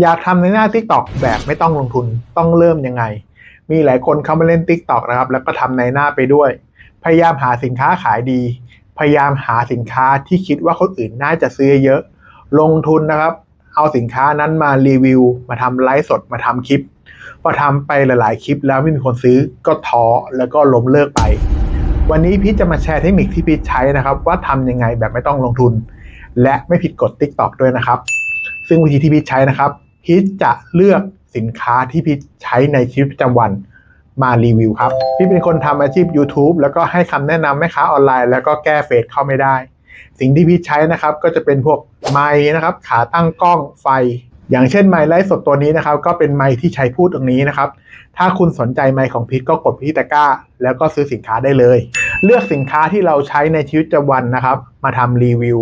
อยากทำในหน้า TikTok แบบไม่ต้องลงทุนต้องเริ่มยังไง มีหลายคนเข้ามาเล่น TikTok นะครับ แล้วก็ทำในหน้าไปด้วย พยายามหาสินค้าขายดี พยายามหาสินค้าที่คิดว่าคนอื่นน่าจะซื้อเยอะ ลงทุนนะครับ เอาสินค้านั้นมารีวิว มาทำไลฟ์สดมาทำคลิป พอทำไปหลายๆ คลิปแล้วไม่มีคนซื้อก็ท้อแล้วก็ล้มเลิกไป วันนี้พี่จะมาแชร์เทคนิคที่พี่ใช้นะครับ ว่าทำยังไงแบบไม่ต้องลงทุน และไม่ผิดกฎ TikTok ด้วยนะครับ ซึ่งวิธีที่พี่ใช้นะครับ พี่จะเลือกสินค้าที่พี่ใช้ในชีวิตประจำวันมารีวิวครับ พี่เป็นคนทำอาชีพ YouTube แล้วก็ให้คำแนะนำแม่ค้าออนไลน์ แล้วก็แก้เฟซเข้าไม่ได้ สิ่งที่พี่ใช้นะครับก็จะเป็นพวกไม้นะครับขาตั้งกล้องไฟ อย่างเช่นไม้ไลฟ์สดตัวนี้นะครับก็เป็นไม้ที่ใช้พูดตรงนี้นะครับ ถ้าคุณสนใจไมค์ของพีทก็กดไปที่ตะกร้า แล้วก็ซื้อสินค้าได้เลย เลือกสินค้าที่เราใช้ในชีวิตประจำวันนะครับ มาทำรีวิว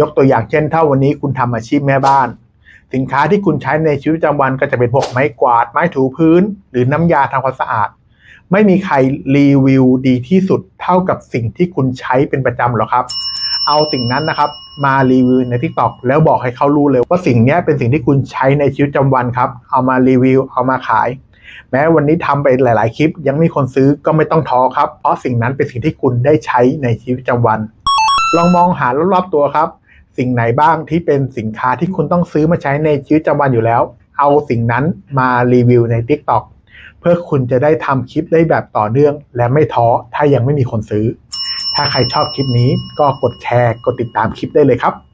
ยกตัวอย่างเช่น ถ้าวันนี้คุณทำอาชีพแม่บ้าน สินค้าที่คุณใช้ในชีวิตประจำวันก็จะเป็นพวกไม้กวาด ไม้ถูพื้น หรือน้ำยาทำความสะอาด ไม่มีใครรีวิวดีที่สุดเท่ากับสิ่งที่คุณใช้เป็นประจำหรอกครับ เอาสิ่งนั้นนะครับมารีวิวใน TikTok แล้วบอกให้เขารู้เลยว่าสิ่งนี้เป็นสิ่งที่คุณใช้ในชีวิตประจำวันครับ เอามารีวิว เอามาขาย แม้วันนี้ทำไปหลาย ๆ คลิป ยังไม่มีคนซื้อก็ไม่ต้องท้อครับ เพราะสิ่งนั้นเป็นสิ่งที่คุณได้ใช้ในชีวิตประจำวัน ลองมองหารอบๆตัวครับ สิ่งไหนบ้างที่เป็นสินค้าที่คุณต้องซื้อมาใช้ในชีวิตประจำวันอยู่แล้ว เอาสิ่งนั้นมารีวิวใน TikTok เพื่อคุณจะได้ทำคลิปได้แบบต่อเนื่อง และไม่ท้อถ้ายังไม่มีคนซื้อ ถ้าใครชอบคลิปนี้ก็กดแชร์ กดติดตามคลิปได้เลยครับ